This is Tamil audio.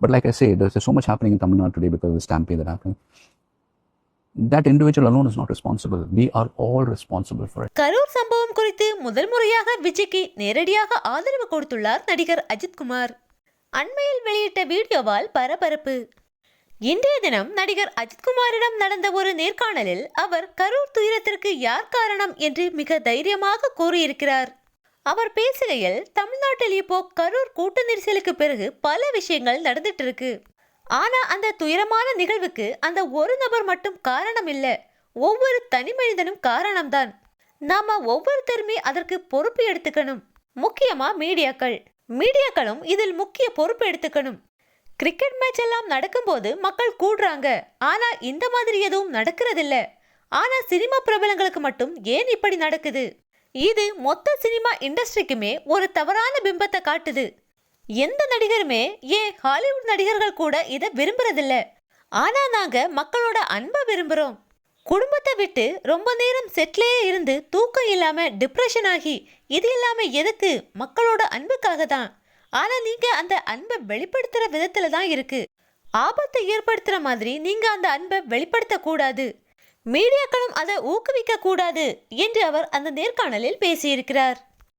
But like I say, there's so much happening in Tamil Nadu today because of the stampede that happened. That individual alone is not responsible. We are all responsible for it. Karur சம்பவம் குறித்து முதல் முறையாக விஜய்க்கு நேரடியாக ஆதரவு கொடுத்துள்ளார் நடிகர் அஜித்குமார் அண்மையில் வெளியிட்ட வீடியோவால் பரபரப்பு இன்றைய தினம் நடிகர் அஜித்குமாரிடம் நடந்த ஒரு நேர்காணலில் அவர் கரூர் துயரத்திற்கு யார் காரணம் என்று மிக தைரியமாக கூறியிருக்கிறார் அவர் பேசுகையில் தமிழ்நாட்டில் இப்போ கரூர் கூட்ட நெரிசலுக்கு பிறகு பல விஷயங்கள் நடந்துட்டு இருக்கு ஆனா அந்த துயரமான நிகழ்வுக்கு அந்த ஒரு நபர் மட்டும் காரணம் இல்ல. ஒவ்வொரு தனி மனிதனும் காரணம்தான். நாம ஒவ்வொருத்தருமே அதற்கு பொறுப்பு எடுத்துக்கணும். முக்கியமா மீடியாக்கள். மீடியாக்களும் இதில் முக்கிய பொறுப்பு எடுத்துக்கணும். கிரிக்கெட் மேட்ச் எல்லாம் நடக்கும்போது மக்கள் கூடுறாங்க. ஆனா இந்த மாதிரி எதுவும் நடக்கிறதில்ல. ஆனா சினிமா பிரபலங்களுக்கு மட்டும் ஏன் இப்படி நடக்குது? இது மொத்த சினிமா இண்டஸ்ட்ரிக்குமே ஒரு தவறான பிம்பத்தை காட்டுது. எந்த நடிகருமே ஏன் ஹாலிவுட் நடிகர்கள் கூட இதை விரும்புறதில்ல. ஆனா நாங்க மக்களோட அன்பை விரும்புறோம். குடும்பத்தை விட்டு ரொம்ப நேரம் செட்லேயே இருந்து தூக்கம் இல்லாம டிப்ரெஷன் ஆகி இது இல்லாம எதுக்கு? மக்களோட அன்புக்காக தான். ஆனா நீங்க அந்த அன்பை வெளிப்படுத்துற விதத்துல தான் இருக்கு. ஆபத்தை ஏற்படுத்துற மாதிரி நீங்க அந்த அன்பை வெளிப்படுத்த கூடாது மீடியாக்களும் அதை ஊக்குவிக்க கூடாது என்று அவர் அந்த நேர்காணலில் பேசியிருக்கிறார்.